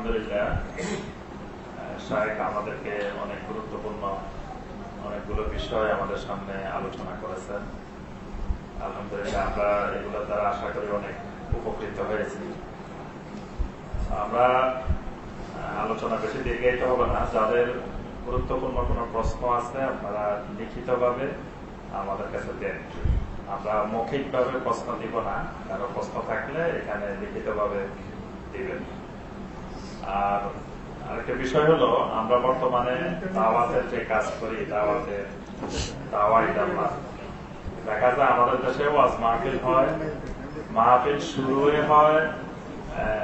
আলহামদুলিল্লাহ আমাদেরকে অনেক গুরুত্বপূর্ণ, অনেকগুলো বিষয় আমাদের সামনে আলোচনা করেছেন। আলহামদুলিল্লাহ, আমরা এগুলো দ্বারা আশা করি অনেক উপকৃত হয়েছি। আমরা আলোচনা বেশি দীর্ঘায়িত হবে না। যাদের গুরুত্বপূর্ণ কোনো প্রশ্ন আছে, আপনারা লিখিতভাবে আমাদের কাছে দেন। আমরা মৌখিকভাবে প্রশ্ন দিব না। কারও প্রশ্ন থাকলে এখানে লিখিতভাবে দিবেন। আর আরেকটা বিষয় হলো, আমরা বর্তমানে দাওয়াতের যে কাজ করি, দাওয়াতের দাওয়াই দাওয়া। দেখা যায় আমাদের দেশে ওয়াজ মাহফিল হয়, মাহফিল শুরু হয়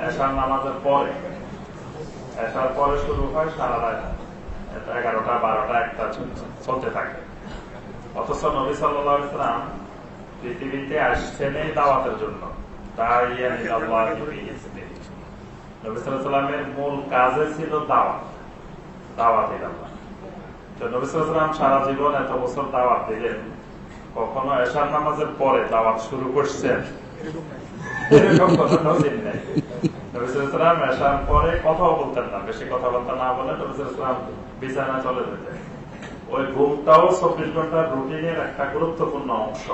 এশার নামাজের পরে। এশার পরে শুরু হয় সারা রাত। এগারোটা, বারোটা, একটা চলতে থাকে। অথচ নবী ইসলাম পৃথিবীতে আসছেন এই দাওয়াতের জন্য। তাই নবী সাল্লামের মূল কাজে ছিল দাওয়াত। দাওয়াত সারা জীবন এত বছর দাওয়াত দিলেন। কখনো নামাজের পরে দাওয়াত শুরু করছেন? না। বলে চলে ওই ঘুমটাও চব্বিশ একটা গুরুত্বপূর্ণ অংশ।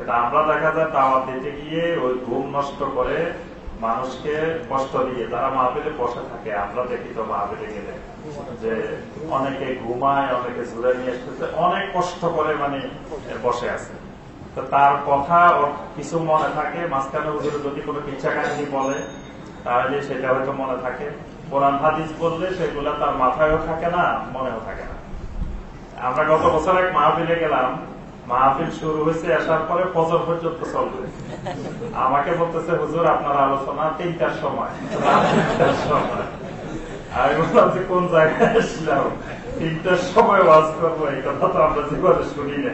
এটা আমরা দেখা যায় দাওয়াত দিতে গিয়ে ওই ঘুম নষ্ট করে মানুষকে কষ্ট দিয়ে তারা মাহফিলে বসে থাকে। আমরা দেখি তো মাহফিলে গেলে যে অনেকে ঘুমায়, অনেকে ঝুলে নিয়ে এসতেছে অনেক কষ্ট করে মানে বসে আছে। তো তার কথা কিছু মনে থাকে, মাঝখানে হুজুর যদি কোনো ইচ্ছা কাহিনী বলে, তাহলে সেটা হয়তো মনে থাকে। কোরআন, হাদিস বললে সেগুলা তার মাথায়ও থাকে না, মনেও থাকে না। আমরা গত বছর এক মাহফিলে গেলাম মাহফিল শুরু হয়েছে, আসার পরে ফজর পর্যন্ত চলবে। আমাকে বলতেছে, হুজুর, আপনার আলোচনা তিনটার সময়। আমি কোন জায়গায় আসলাম? তিনটার সময় ওয়াজ করব, এই কথা তো আমরা জীবনে শুনি না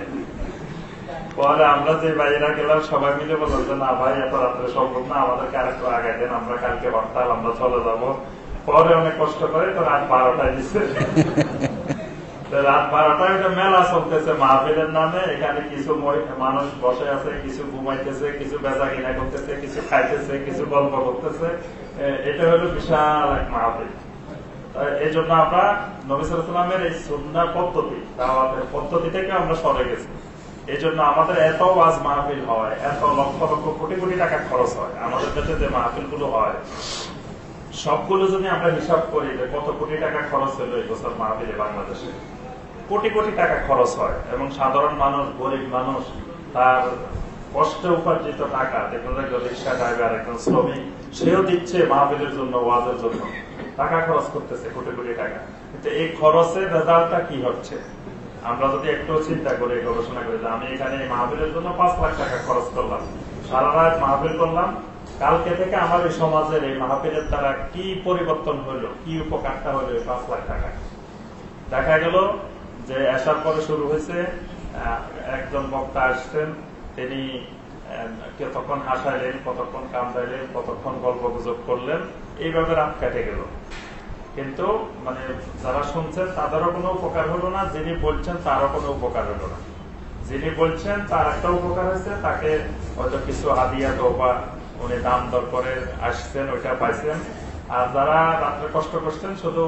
পরে আমরা যে বাইরা গেলাম, সবাই মিলে বললাম যে, না ভাই, এত রাত্রে সম্ভব না, আমাদেরকে আরেকটু আগে দেন, আমরা কালকে হরতাল, আমরা চলে যাব। পরে অনেক কষ্ট করে, তো রাত বারোটায় দিচ্ছে মেলা চলতেছে, মাহফিলের নামে। এখানে কিছু মানুষ বসে আছে, কিছু ঘুমাইতেছে, কিছু বেচা কিনা করতেছে, কিছু খাইতেছে, কিছু গল্প করতেছে। এটা হলো বিশাল এক মাহফিল। এই জন্য আমরা নবিসামের এই সুন্নার পদ্ধতি, দাওয়াতের পদ্ধতি থেকে আমরা সরে গেছি। এই জন্য আমাদের এত ওয়াজ মাহফিল হয়, এত লক্ষ লক্ষ কোটি কোটি টাকা খরচ হয়, আমাদের দেশে যে মাহফিলগুলো হয়, সবগুলো যদি আমরা হিসাব করি যে কত কোটি টাকা খরচ হলো এই বছর মাহফিলে বাংলাদেশে কোটি কোটি টাকা খরচ হয় এবং সাধারণ মানুষ, গরিব মানুষ তার কষ্টে উপার্জিত টাকা দেখুন রিক্সা ড্রাইভার একজন শ্রমিক, সেও দিচ্ছে মাহফিলের জন্য, ওয়াজের জন্য। টাকা খরচ করতেছে, কোটি কোটি টাকা। কিন্তু এই খরচের রেজাল্টটা কি হচ্ছে? আমরা যদি একটু চিন্তা করি, গবেষণা করি আমি এখানে মাহবিলের জন্য পাঁচ লাখ টাকা খরচ করলাম, সারা রাত মাহবিল করলাম, কালকে থেকে আমার এই সমাজের এই মাহবিলের দ্বারা কি পরিবর্তন হলো, কি উপকারটা হলো পাঁচ লাখ টাকা? দেখা গেল যে আসার পরে শুরু হয়েছে একজন বক্তা আসছেন, তিনি কতক্ষণ হাসাইলেন, কতক্ষণ কামড়াইলেন কতক্ষণ গল্প গুজব করলেন এইভাবে রাত কেটে গেল। কিন্তু মানে যারা শুনছেন, তাদেরও কোনো উপকার হলো না, যিনি বলছেন, তারও কোনো উপকার হলো না। যিনি বলছেন, তার একটা উপকার হয়েছে, তাকে হয়তো কিছু হাদিয়া বা উনি দাম দর করে আসছেন, ওইটা পাইছেন। আর যারা রাত্রে কষ্ট করছেন, শুধু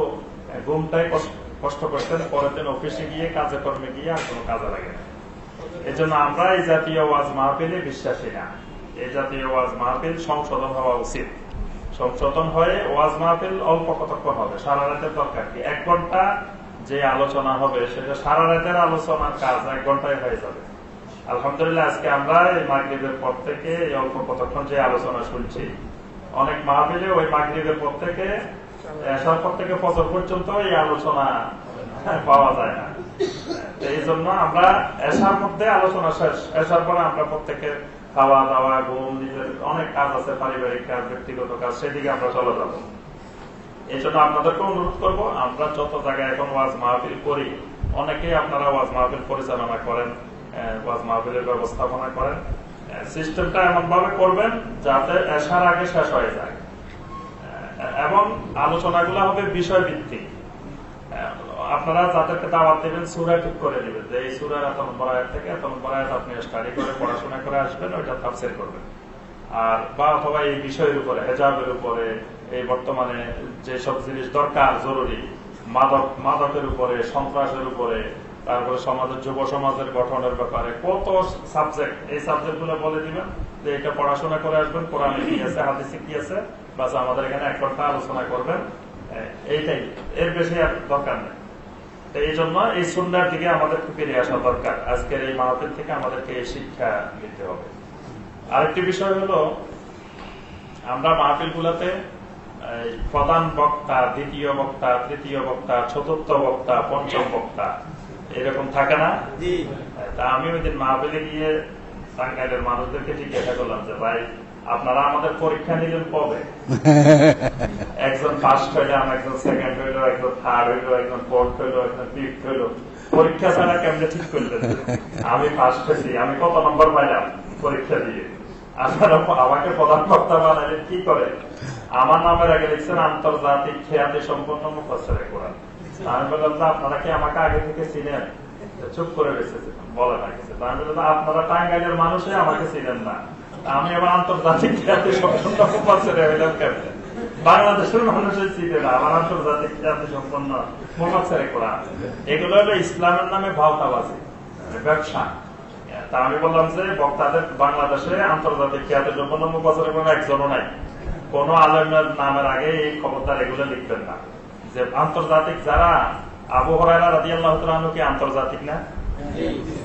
ঘুমটাই কষ্ট করছেন, পরের দিন অফিসে গিয়ে কাজে কর্মে গিয়ে আর কোনো কাজে লাগে না। এই জন্য আমরা এই জাতীয় ওয়াজ মাহফিলে বিশ্বাসী না। এই জাতীয় ওয়াজ মাহফিল সংশোধন হওয়া উচিত। সংশোধন হয়ে ওয়াজ মাহফিল অল্প কতক্ষণ হবে? সারা রাতের দরকার কি? এক ঘণ্টা যে আলোচনা হবে, সেটা সারা রাতের আলোচনার কাজ এক ঘন্টায় হয়ে যাবে। আলহামদুলিল্লাহ, আজকে আমরা এই মাগরীবের পর থেকে অল্প কতক্ষণ যে আলোচনা শুনছি, অনেক মাহফিলে ওই মাগরীবের পর থেকে আসার পর থেকে ফজর পর্যন্ত এই আলোচনা পাওয়া যায় না। এই জন্য আমরা এসার মধ্যে আলোচনা শেষ। এসার পরে আমরা প্রত্যেকে খাওয়া দাওয়া, ঘুম, নিজের অনেক কাজ আছে, পারিবারিক কাজ, ব্যক্তিগত কাজ, সেদিকে আমরা চলে যাব। এই জন্য আপনাদেরকে অনুরোধ করব, আমরা যত জায়গায় এখন ওয়াজ মাহফিল করি, অনেকেই আপনারা ওয়াজ মাহফিল পরিচালনা করেন ওয়াজ মাহফিলের ব্যবস্থাপনা করেন। সিস্টেমটা এমন ভাবে করবেন যাতে এসার আগে শেষ হয়ে যায়। আলোচনাগুলো হবে বিষয় ভিত্তিক আপনারা যাদেরকে দাওয়াত দেবেন, সুরা ঠিক করে দিবেন যে এই সুরার এত নম্বর আয়াত থেকে এত নম্বর আয়াত আপনি স্টাডি করে, পড়াশোনা করে আসবেন, ওইটা তাফসির করবেন। আর বা অথবা এই বিষয়ের উপরে, হেজাবের উপরে, এই বর্তমানে যেসব জিনিস দরকার, জরুরি, মাদক, মাদকের উপরে, সন্ত্রাসের উপরে, তারপরে সমাজের, যুব সমাজের গঠনের ব্যাপারে, কত সাবজেক্ট এই সাবজেক্টগুলো বলে দিবেন যে এটা পড়াশোনা করে আসবেন, কোরআনে কি আছে, হাদিসে কি আছে বাস আমাদের এখানে এক ঘণ্টা আলোচনা করবেন এইটাই। এর বেশি আর দরকার নেই। তো এই জন্য এই সুন্দর দিকে আমাদেরকে ফিরে আসা দরকার। আজকের এই মাহফিল থেকে আমাদেরকে এই শিক্ষা নিতে হবে। আরেকটি বিষয় হলো আমরা মাহফিল গুলাতে প্রধান বক্তা দ্বিতীয় বক্তা তৃতীয় বক্তা চতুর্থ বক্তা পঞ্চম বক্তা এরকম থাকে না? তা আমি ওই দিন মাহফিলে গিয়ে টাঙ্গাইলের মানুষদেরকে জিজ্ঞাসা করলাম যে ভাই আপনারা আমাদের পরীক্ষা নিলেন কবে? একজন ফার্স্ট হইলাম একজন সেকেন্ড হইল একজন থার্ড হইল একজন ফোর্থ হইল একজন ফিফথ হইল। পরীক্ষা ছাড়া কেমনে ঠিক করলেন? আমি ফার্স্ট হয়েছি আমি কত নম্বর পাইলাম পরীক্ষা দিয়ে? আপনারা আমাকে প্রধান বক্তা বানালেন কি করে? আমার নামের আগে লিখছেন আন্তর্জাতিক খ্যাতি সম্পন্ন মুখস্থরে কোরআন। আমি বললাম যে আপনারা কি আমাকে আগে থেকে চিনেন? চুপ করে রয়েছে বলে না কিছু আমি বললাম আপনারা টাঙ্গাইলের মানুষে আমাকে চিনেন না। আমি আবার আন্তর্জাতিক খ্যাতি সম্পন্ন মুখস্থরে হইলাম কেমনে বাংলাদেশের মানুষের চিনে না, আমার আন্তর্জাতিক খ্যাতি সম্পন্ন মুখস্থরে কোরআন এগুলো হলো ইসলামের নামে ভাওতাবাজি, ব্যবসা। তা আমি বললাম যে বক্তাদের বাংলাদেশে আন্তর্জাতিক খ্যাতি সম্পন্ন মুখস্থরে কোনো একজনও নাই। কোন আলমের নামের আগে এই খবরদার এগুলো লিখবেন না। যে আন্তর্জাতিক যারা, আবু হরাইরা রাজি আল্লাহ কি আন্তর্জাতিক না?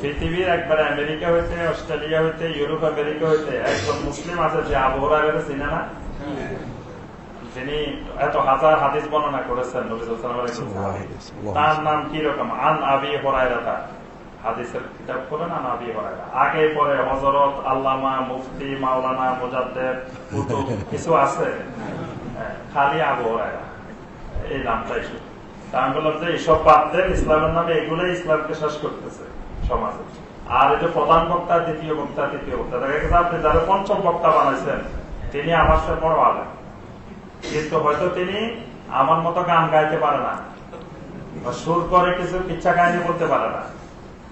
পৃথিবীর একবারে আমেরিকা হইতে অস্ট্রেলিয়া হইতে ইউরোপ আমেরিকা হইতে একজন মুসলিম আছে যে হরাইরা চিনে না যিনি এত হাজার হাদিস বর্ণনা করেছেন। তার নাম কি রকম? আন আবি হরাইরাতা হাদিসের কিতাব করেন আন আবি হরাইরা আগে পরে হজরত আল্লামা মুফতি মাওলানা মুজাদ্দেদ কুতুব কিছু আছে? হ্যাঁ, খালি আবু হরাইরা এই নামটাই শুধু। তা আমি বললাম যে এইসব বাদ দেন ইসলামের নামে এগুলোই ইসলামকে শেষ করতেছে। সমাজে আর এই যে প্রধান বক্তা, দ্বিতীয় বক্তা, তৃতীয় বক্তা, দেখা গেছে আপনি যারা পঞ্চম বক্তা বানাইছেন, তিনি আমার সাথে বড় আলেন কিন্তু হয়তো তিনি আমার মতো গান গাইতে পারে না সুর করে কিছু ইচ্ছা কাহিনী বলতে পারে না।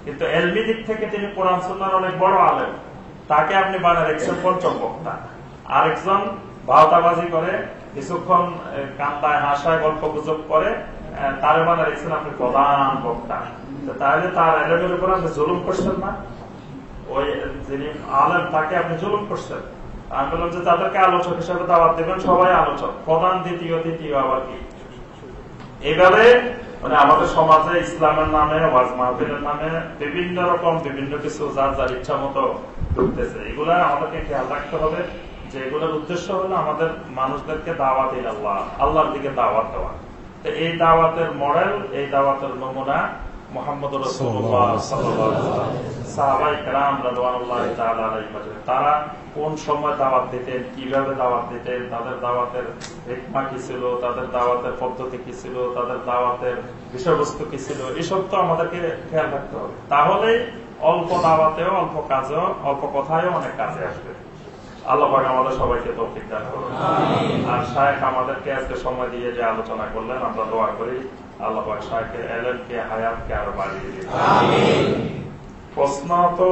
কিন্তু এলবি দিক থেকে তিনি কোরআন সুন্নার অনেক বড় আলেম। তাকে আপনি বানায় রেখেছেন পঞ্চম বক্তা। আরেকজন ভাওতাবাজি করে, কিছুক্ষণ কান্দায় হাসায় গল্প গুজব করে আহ, তারে বানায় আপনি প্রধান বক্তা। তাহলে তার এলেমের উপর আপনি জুলুম করছেন না? ওই যিনি আলেম তাকে আপনি জুলুম করছেন? আমি বললাম যে তাদেরকে আলোচক হিসেবে দাওয়াত দেবেন সবাই আলোচক। প্রধান দ্বিতীয় তৃতীয় আবার কি? এইভাবে মানে আমাদের সমাজে ইসলামের নামে ওয়াজ মাহফিলের নামে বিভিন্ন রকম বিভিন্ন কিছু যার যার ইচ্ছা মতো ঢুকতেছে এগুলা আমাদেরকে খেয়াল রাখতে হবে। যে এগুলোর উদ্দেশ্য হলো আমাদের মানুষদেরকে দাওয়াত আল্লাহ আল্লাহর দিকে দাওয়াত দেওয়া। তো এই দাওয়াতের মডেল এই দাওয়াতের নমুনা মোহাম্মদ। তারা কোন সময় দাওয়াত দিতেন কীভাবে দাওয়াত দিতেন তাদের দাওয়াতের রেখমা কি ছিল তাদের দাওয়াতের পদ্ধতি কি ছিল তাদের দাওয়াতের বিষয়বস্তু কি ছিল এসব তো আমাদেরকে খেয়াল রাখতে হবে। তাহলে অল্প দাওয়াতেও অল্প কাজেও অল্প কথায়ও অনেক কাজে আসবে। আল্লাহ পাক আমাদের সবাইকে তৌফিক দান করুন। আর শায়েখ আমাদেরকে আজকে সময় দিয়ে যে আলোচনা করলেন আমরা দোয়া করি আল্লাহ পাক শায়েখের এলেমকে হায়াতকে আরও বাড়িয়ে দিন। প্রশ্ন তো